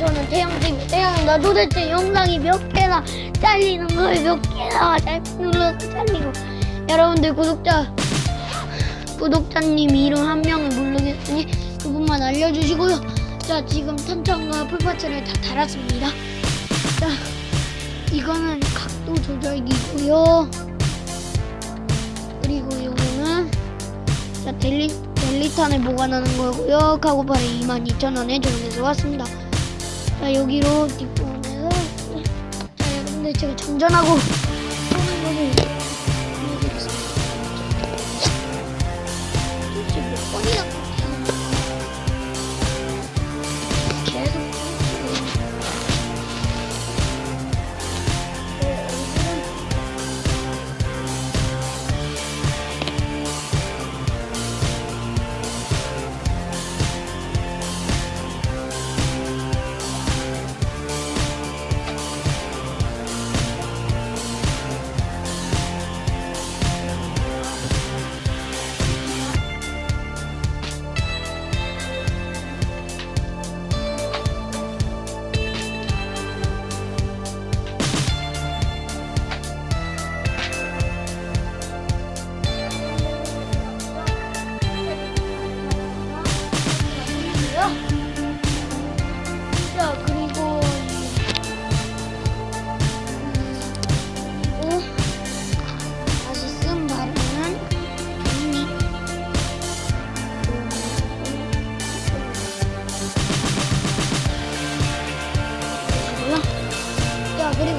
저는 태양팀 태양나 도대체 영상이 몇 개나 잘리는 거에 몇 개나 잘못 눌러서 잘리고 여러분들 구독자 구독자님 이름 한 명을 모르겠으니 그분만 알려주시고요. 자 지금 탄창과 풀파츠를 다 달았습니다. 자 이거는 각도 조절기고요. 그리고 요거는 자 델리 델리탄을 보관하는 거고요. 카고팔에 22,000원에 주문해서 왔습니다. 자 여기로 뒷부분에서 자 여러분들 제가 정전하고 하는 거를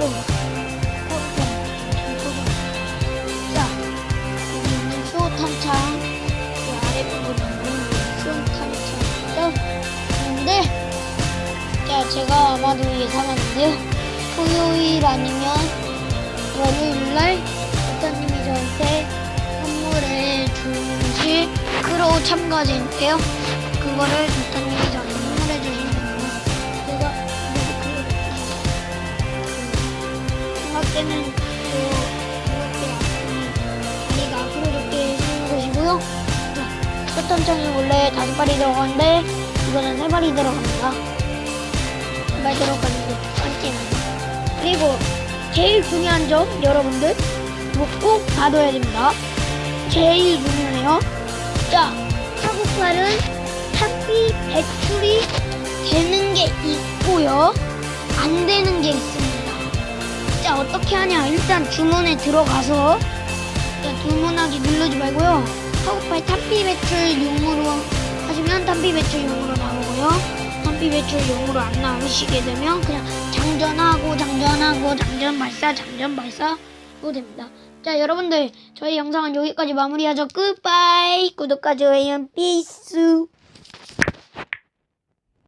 자 여기 있는 수호 탄창 그 아랫부분에 있는 수호 탄창이죠. 근데 자, 제가 아마도 예상하는데요. 토요일 아니면 월요일 날 부사님이 저한테 선물해 주실 크로우 참가제인데요. 그거를 자, 첫 탄창이 원래 다섯 발이 들어가는데 이거는 세 발이 들어갑니다. 말 들어가는데 안찌는. 그리고 제일 중요한 점 여러분들 이거 꼭 봐둬야 됩니다. 제일 중요해요. 자 한국말은 탑비 배출이 되는 게 있고요. 안 되는 게 있습니다. 자 어떻게 하냐? 일단 주문에 들어가서 자, 주문하기 누르지 말고요 한국말 탑비 배출 용으로 하시면 탑비 배출 용으로 나오고요 탐비 배출 용으로 안 나오시게 되면 그냥 장전하고 장전하고 장전 발사 장전 발사로 됩니다. 자 여러분들 저희 영상은 여기까지 마무리하죠. 굿바이 구독과 좋아요 피스